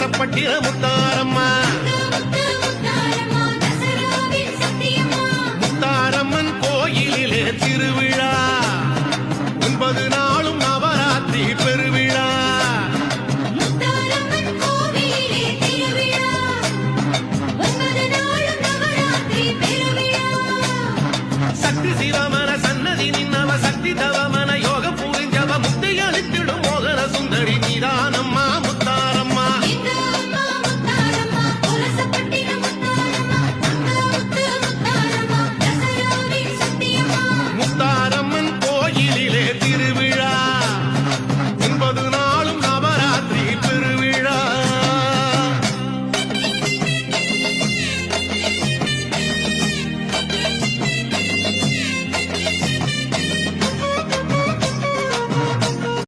கசப்பட்டி முத்தாரம்மா. முத்தாரம்மன் கோயிலிலே திருவிழா. ஒன்பது நாளும் நவராத்திரி பெருவிழா. சக்தி சீராம está